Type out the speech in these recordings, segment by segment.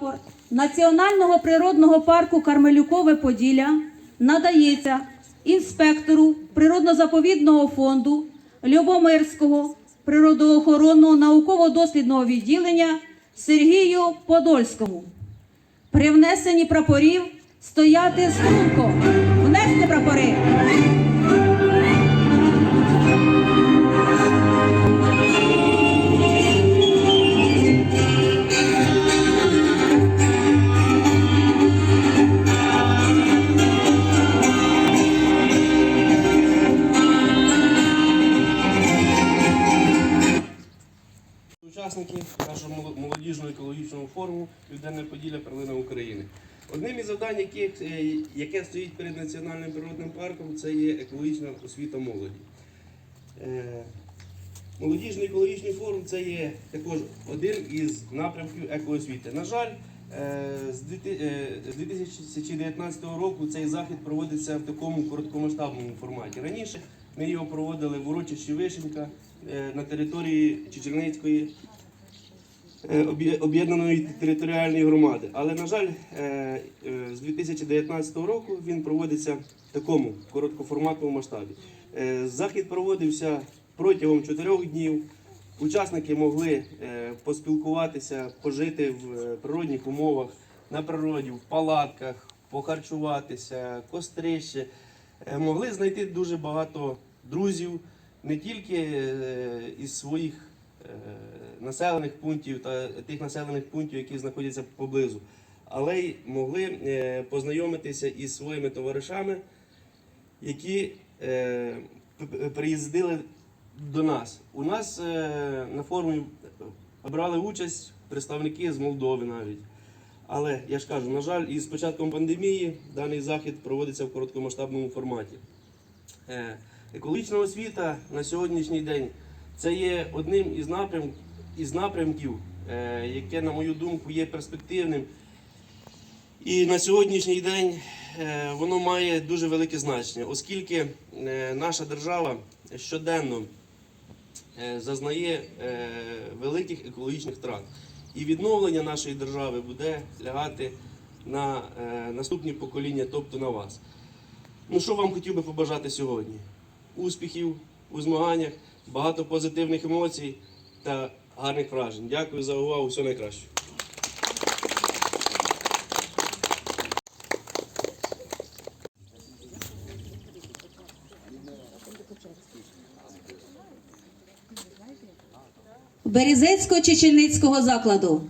Прапор Національного природного парку Кармелюкове Поділля надається інспектору природно-заповідного фонду Любомирського природоохоронного науково-дослідного відділення Сергію Подольському. При внесенні прапорів стояти струнко. Внести прапори. Учасники нашого молодіжного екологічного форуму Південне Поділля Перлина України. Одним із завдань, яких, е, яке стоїть перед національним природним парком, це є екологічна освіта молоді. Е, Молодіжний екологічний форум це є також один із напрямків екоосвіти. На жаль, е, з 2019 року цей захід проводиться в такому короткомасштабному форматі. Раніше ми його проводили в урочищі Вишенька е, на території Чечерницької е, об'єднаної територіальної громади. Але, на жаль, е, з 2019 року він проводиться в такому короткоформатному масштабі. Захід проводився протягом чотирьох днів. Учасники могли поспілкуватися, пожити в природних умовах на природі, в палатках, похарчуватися, кострище. Могли знайти дуже багато друзів не тільки е, із своїх е, населених пунктів та тих населених пунктів, які знаходяться поблизу, але й могли е, познайомитися із своїми товаришами, які приїздили до нас. У нас на форумі брали участь представники з Молдови навіть. Але я ж кажу, на жаль, із початком пандемії даний захід проводиться в короткомасштабному форматі. Екологічна освіта на сьогоднішній день це є одним із, напрям, із напрямків, е, яке, на мою думку, є перспективним. І на сьогоднішній день е, воно має дуже велике значення, оскільки е, наша держава щоденно зазнає великих екологічних втрат. І відновлення нашої держави буде лягати на наступні покоління, тобто на вас. Ну, що вам хотів би побажати сьогодні? Успіхів у змаганнях, багато позитивних емоцій та гарних вражень. Дякую за увагу, все найкраще. Березецько-Чечільницького закладу.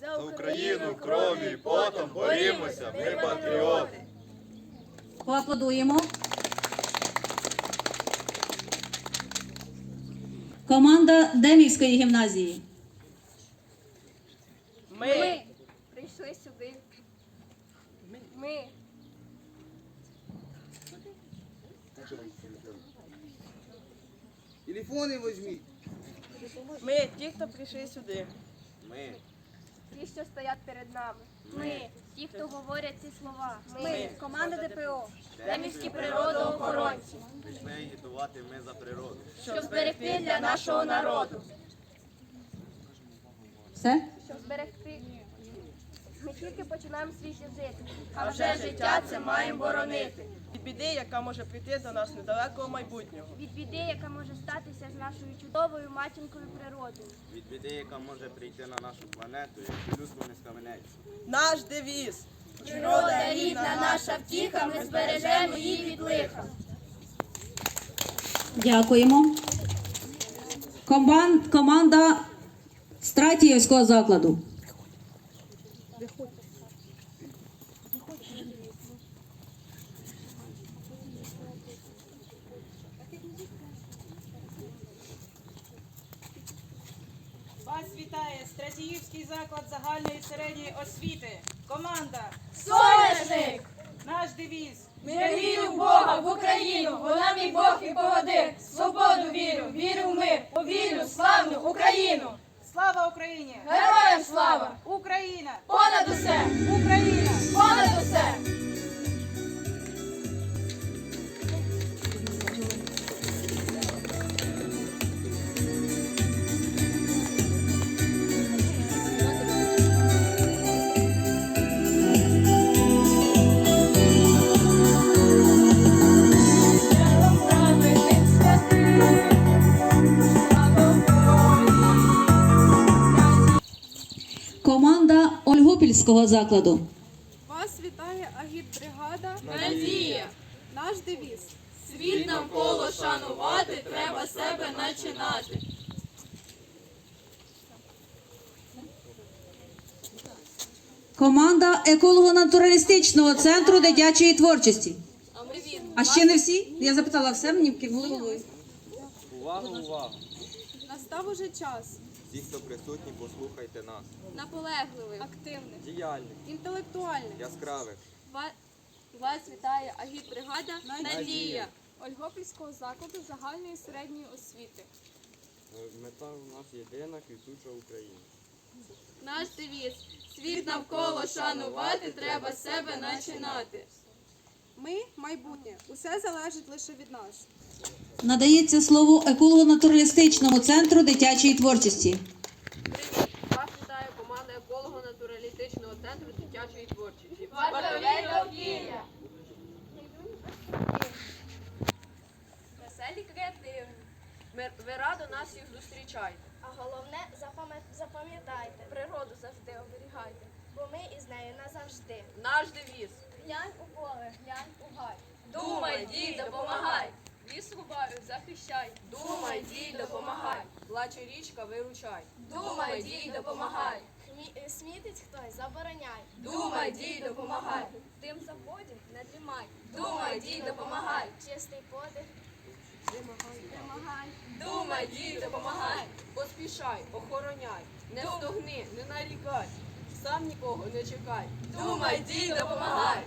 За Україну кров'ю і потом борімося, ми патріоти. Поаплодуємо. Команда Демівської гімназії. Ми прийшли сюди. Ми Телефони візьміть. Ми ті, хто прийшли сюди. Ми. Ті, що стоять перед нами. Ми, ті, хто говорять ці слова. Ми, команда ДПО, Демівські природоохоронці, Прийшли агітувати ми за природу. щоб зберегти для нашого народу. Все? щоб зберегти. Ми тільки починаємо свіжі жити. А вже життя це маємо боронити. Від біди, яка може прийти до нас недалекого майбутнього. Від біди, яка може статися з нашою чудовою матінкою природою. Від біди, яка може прийти на нашу планету, якщо людство не скаменеться. Наш девіз. Природа рідна, наша втіха, ми збережемо її від лиха. Дякуємо. Коман- команда Стратіївського закладу. Вас вітає Стратіївський заклад загальної середньої освіти. Команда Соняшник! наш девіз. Ми вірю в Бога, в Україну, вона мій Бог і поводир. Свободу вірю, вірю в мир, повірю, в славну Україну. Слава Україні! Героям слава! Україна! Понад усе! Україна! Ольгопільського закладу. Вас вітає агітбригада Надія. Наш девіз. Світ навколо шанувати, треба себе начинати. Команда еколого-натуралістичного центру дитячої творчості. А ми А ще не всі? Я запитала все, мені кивнули головою. Увагу, увагу! Настав уже час. Всі, хто присутні, послухайте нас. наполегливих. Активних, Діяльних, інтелектуальних. яскравих. Ва- Вас вітає агітбригада Надія. Ольгопільського закладу загальної середньої освіти. Мета у нас єдина квітуча Україна. Наш девіз. Світ навколо шанувати, треба себе начинати. Ми майбутнє. Усе залежить лише від нас. Надається слово еколого-натуралістичному центру дитячої творчості. Привіт! Вас вітає команда еколого-натуралістичного центру дитячої творчості. Веселі креативні. Ви радо нас всіх зустрічаєте. А головне запам'ятайте, Природу завжди оберігайте. бо ми із нею назавжди. Наш девіз. Глянь у поле, глянь у гай. Думай, дій, допомагай. Ліс рубаю, захищай. Думай, дій, допомагай. Плаче річка, виручай. Думай, дій, допомагай. Хмі- е, Смітить хтось, забороняй. Думай, дій, допомагай. Тим заходів не дрімай. Думай, дій, допомагай. Чистий подих. Думай, дій, допомагай. Поспішай, охороняй. Не стогни, не нарікай. Сам нікого не чекай. Думай, дій, допомагай.